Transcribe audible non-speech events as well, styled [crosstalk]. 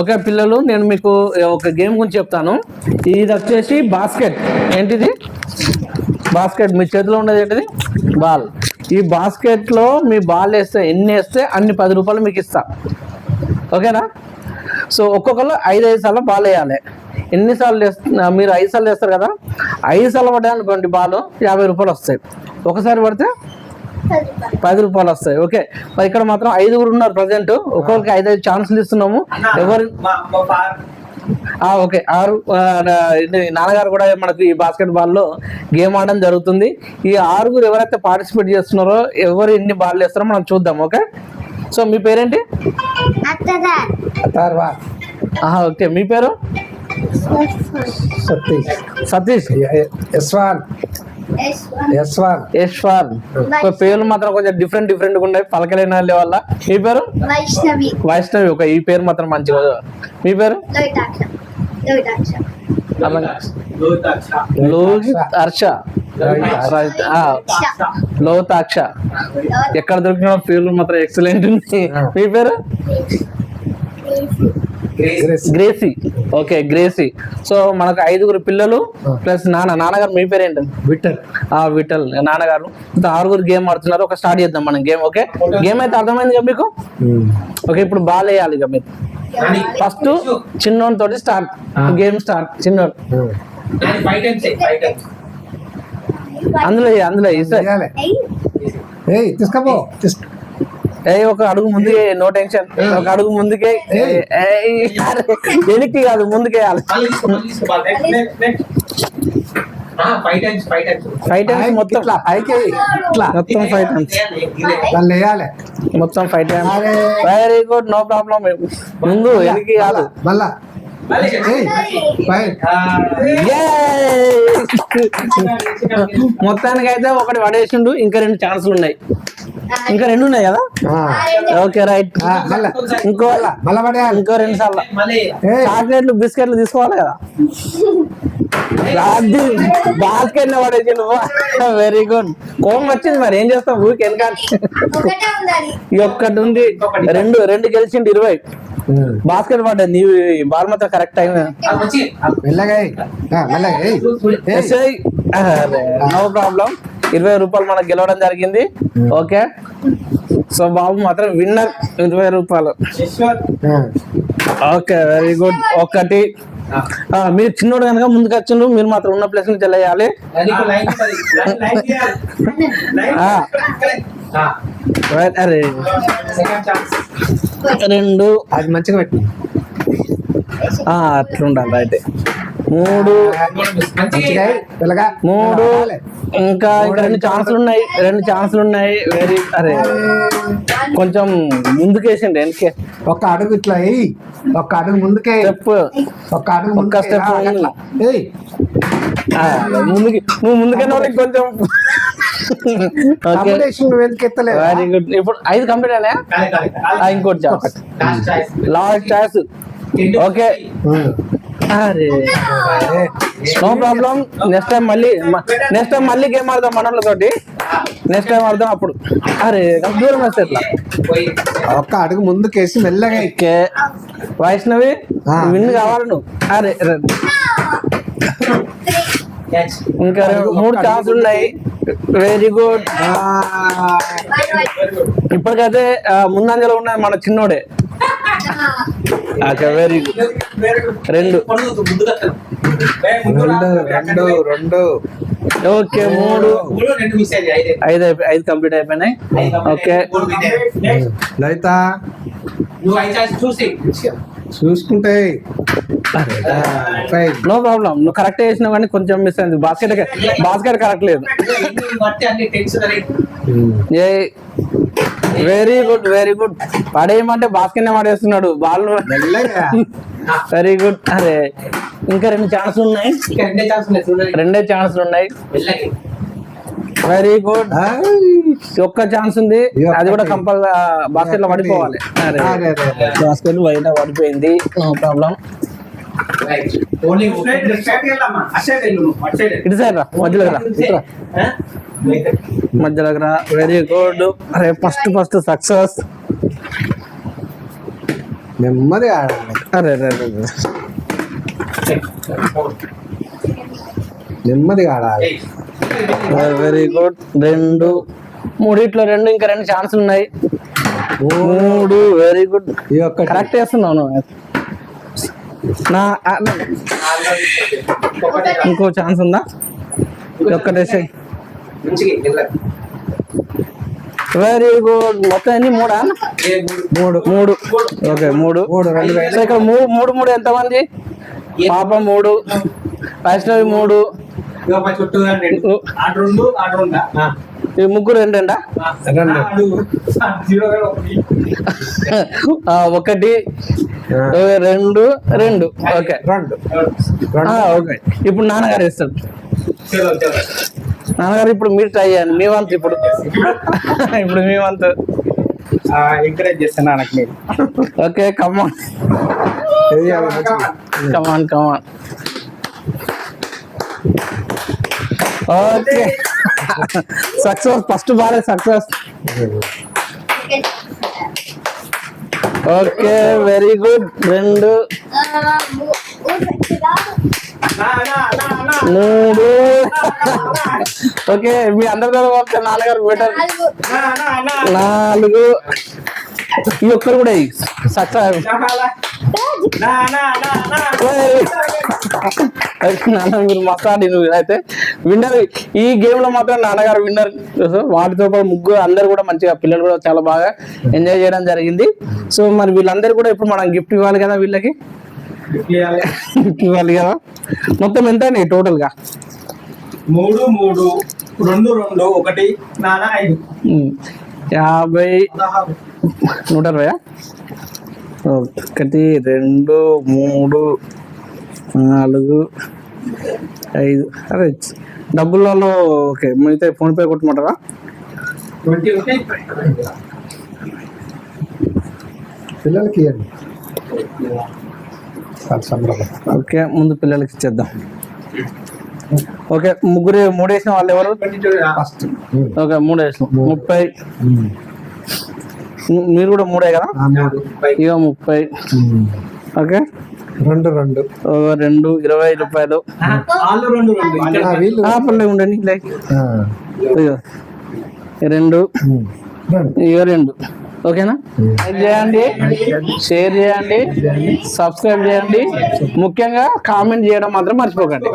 Okay పిల్లలు నేను మీకు ఒక గేమ్ గురించి చెప్తాను. ఇది వచ్చేసి బాస్కెట్. ఏంటిది? బాస్కెట్ మీ చేతిలో ఉండేది ఏంటిది? బాల్. ఈ బాస్కెట్లో మీ బాల్ వేస్తే ఎన్ని వేస్తే అన్ని పది రూపాయలు మీకు ఇస్తా. ఓకేనా? సో ఒక్కొక్కరు ఐదు ఐదు సార్లు బాల్ వేయాలి. ఎన్నిసార్లు వేస్తున్నా మీరు ఐదు సార్లు వేస్తారు కదా? ఐదు సార్లు పడ్డాయనుకోండి బాల్ యాభై రూపాయలు వస్తాయి. ఒకసారి పడితే పది రూపాయలు. వస్తాయి. ఓకే. మరి ఇక్కడ మాత్రం ఐదుగురు ఉన్నారు ప్రజెంట్. ఒక్కొక్కరికి ఐదు ఐదు ఛాన్సులు ఇస్తున్నాము. ఎవరు? ఆ, ఓకే. ఆరు నాన్నగారు కూడా మనకు ఈ బాస్కెట్ బాల్లో గేమ్ ఆడడం జరుగుతుంది. ఈ ఆరుగురు ఎవరైతే పార్టిసిపేట్ చేస్తున్నారో ఎవరు ఎన్ని బాల్ వేస్తారో మనం చూద్దాం ఓకే? సో మీ పేరేంటి? ఓకే. మీ పేరు? సతీష్. సతీష్. యశ్వాన్. యశ్వాన్ యశ్వాన్ ఒక పేర్లు మాత్రం కొంచెం డిఫరెంట్ డిఫరెంట్ ఉన్నాయి పలకలేని వాళ్ళ. వల్ల మీ పేరు? వైష్ణవి వైష్ణవి ఒక ఈ పేరు మాత్రం మంచిగా మీ పేరు? హర్ష లోతాక్ష ఎక్కడ దొరికిన పేర్లు మాత్రం ఎక్సలెంట్ ఉంది మీ పేరు? Grace. Gracie. Okay Gracie. So మనకు ఐదుగురు పిల్లలు ప్లస్ నాన్న. నాన్నగారు మీ పేరు ఏంటి విఠల్. ఆ విఠల్. నాన్నగారు. ఆరుగురు గేమ్ ఆడుతున్నారు. ఒక స్టార్ట్ చేద్దాం మనం గేమ్ ఓకే? గేమ్ అయితే అర్థమైంది కదా మీకు? ఓకే ఇప్పుడు బాల్ వేయాలి ఇక మీరు. ఫస్ట్ చిన్నోని తోటి స్టార్ట్. Game start. చిన్నోడు. అందులో అందులో తీసుకపో. తీసుకో. ఏ ఒక అడుగు ముందుకే నో టెన్షన్ ఒక అడుగు ముందుకే వెనక్కి కాదు ముందుకేయాలి ఫైవ్ టైమ్స్ మొత్తం. ఇట్లా పైకి ఇట్లా. మొత్తం ఫైవ్ టైమ్స్ మొత్తం five times. Very good no problem ముందు వెనక్కి కాదు మళ్ళా మొత్తానికి అయితే ఒకటి పడేసిండు ఇంకా రెండు ఛాన్సులు ఉన్నాయి. ఇంకా రెండు ఉన్నాయి కదా? Okay right. ఇంకో ఇంకో రెండు సార్లు. చాక్లెట్లు బిస్కెట్లు తీసుకోవాలి కదా? బాస్కెట్ పడేసి వెరీ గుడ్ కోపం వచ్చింది మరి. ఏం చేస్తావు ఊరికి వెనక ఒకటే ఉండాలి. ఈ ఒక్కటి ఉంది. రెండు రెండు గెలిచిండు ఇరవై. బాస్కెట్ పడ్డది నీ బాల్ మాత్రం కరెక్ట్. ఏయ్. నో ప్రాబ్లం ఇరవై రూపాయలు మనకు గెలవడం జరిగింది. ఓకే. సో బాబు మాత్రం విన్నర్ ఇరవై రూపాయలు. ఆ, ఓకే వెరీ గుడ్ ఒకటి. ఆ, మీరు చిన్నోడు కనుక ముందుకు వచ్చిండ్రు మీరు మాత్రం ఉన్న ప్లేస్ నుంచి వెళ్ళేయాలి. అరే. రెండు అది మంచిగా పెట్టి. ఆ, అట్లా ఉండాలి రైట్ మూడు. మూడు. ఇంకా రెండు ఛాన్సులు ఉన్నాయి. రెండు ఛాన్సులు ఉన్నాయి. వెరీ అరే కొంచెం ముందుకేసిండి వెనకే. ఒక్క అడుగు ఇట్లా ఒక్క అడుగు ముందుకే స్టెప్ ఒక్క అడుగు ఒక్క. ఏయ్. ముందుకి నువ్వు వాళ్ళకి కొంచెం [laughs] వెరీ గుడ్ ఇప్పుడు ఐదు కంప్లీట్ అయినా ఇంకోటి chance last chance okay. No problem next time మళ్ళీ నెక్స్ట్ టైం మళ్ళీ గేమ్ ఆడదాం మనోళ్ళతోటి. నెక్స్ట్ టైం ఆడదాం అప్పుడు. అరే దూరం వస్తే ఎట్లా? ఒక్క అడుగు ముందుకేసి మెల్లగా ఎయ్. ఓకే. వైష్ణవి. విన్ కావాలి నువ్వు? అరే. ఇంకా మూడు ఛాన్సులు ఉన్నాయి. వెరీ గుడ్ ఇప్పటికైతే ముందంజలో ఉన్నది మన చిన్నోడే. ఓకే వెరీ గుడ్ రెండు. రెండు రెండు. రెండు ఓకే మూడు. ఐదు అయిపోయి- ఐదు కంప్లీట్ అయిపోయినాయి. ఓకే లలిత. నువ్వు ఛాన్స్ నో ప్రాబ్లం నువ్వు కరెక్ట్ చేసినావు కానీ కొంచెం మిస్ అయింది. బాస్కెట్ బాస్కెట్ కరెక్ట్ లేదు. ఏ వెరీ గుడ్ వెరీ గుడ్ పడేయమంటే బాస్కెట్ పడేస్తున్నాడు. బాల్ వెరీ గుడ్ అరే ఇంకా రెండు ఛాన్సులు ఉన్నాయి. రెండే ఛాన్స్ ఉన్నాయి చూడండి. రెండే ఛాన్సులు ఉన్నాయి. వెళ్ళకి వెరీ గుడ్. ఒక్క ఛాన్స్ ఉంది. అది కూడా కంపల్ బాస్కెట్లో పడిపోవాలి. అరే అరే, అరే, అరే. బాస్కెట్ బయట పడిపోయింది. నో ప్రాబ్లం ఇటు సైడ్ రా మధ్యలోకి రా ఇటు రా. మధ్యలోకి రా. వెరీ గుడ్ అరే ఫస్ట్ ఫస్ట్ సక్సెస్ నెమ్మదిగా ఆడాలి అరే అరే. నెమ్మదిగా ఆడాలి. వెరీ గుడ్ రెండు. మూడిట్లో రెండు ఇంకా రెండు ఛాన్సులు ఉన్నాయి మూడు. వెరీ గుడ్ ఈ ఒక్క కరెక్ట్ చేస్తున్నావు నువ్వు. నా. ఇంకో ఛాన్స్ ఉందా ఒక్కటేసే. వెరీ గుడ్ మొత్తం ఎన్ని మూడా మూడు. మూడు ఓకే మూడు మూడు రెండు సో ఇక్కడ మూడు మూడు మూడు ఎంతమంది పాప మూడు వైష్ణవి మూడు. ఈ ముగ్గురు ఏంటంట ఆ. రెండు. ఆడు. ఆ, జీరో వేల ఒకటి. రెండు రెండు. ఓకే. రెండు. ఆ, ఓకే. ఇప్పుడు నాన్నగారు చలో నాన్నగారు ఇప్పుడు మీరు ట్రై చేయండి. మీ వంతు ఇప్పుడు. [laughs] ఇప్పుడు మీ వంతు. ఎంకరేజ్ చేస్తాను నాకు మీరు. Okay come on. Come on come on okay. Success first బాగా సక్సెస్ ఓకే వెరీ గుడ్ రెండు. మూడు. ఓకే మీ అందరితో పోతే నాన్నగారు బెటర్ నాలుగు. ఈ ఒక్కరు కూడా సక్సెస్. నాన్న మీరు మస్తాడి అయితే విన్నర్ ఈ గేమ్లో మాత్రం నాన్నగారు విన్నర్. వాటితో పాటు ముగ్గురు అందరు కూడా మంచిగా పిల్లలు కూడా చాలా బాగా ఎంజాయ్ చేయడం జరిగింది. సో మరి వీళ్ళందరూ కూడా ఇప్పుడు మనం గిఫ్ట్ ఇవ్వాలి కదా వీళ్ళకి? గిఫ్ట్ ఇవ్వాలి. కదా? మొత్తం ఎంత అండి టోటల్గా? మూడు మూడు రెండు రెండు ఒకటి ఐదు. యాభై నూట అరవై ఒకటి రెండు మూడు నాలుగు ఐదు. అరే డబ్బులలో ఓకే మిగతా ఫోన్పే కొట్టమంటారా? పిల్లలకి ఓకే ముందు పిల్లలకి ఇచ్చేద్దాం. ఓకే ముగ్గురు మూడు వేసిన వాళ్ళు ఎవరు? ఓకే మూడు వేసిన ముప్పై మీరు కూడా మూడే కదా? ఇక ముప్పై. ఓకే? రెండు రెండు. రెండు ఇరవై రూపాయలు పర్లేదు ఉండండి రెండు. ఇక రెండు. ఓకేనా? లైక్ చేయండి షేర్ చేయండి సబ్స్క్రైబ్ చేయండి. ముఖ్యంగా కామెంట్ చేయడం మాత్రం మర్చిపోకండి.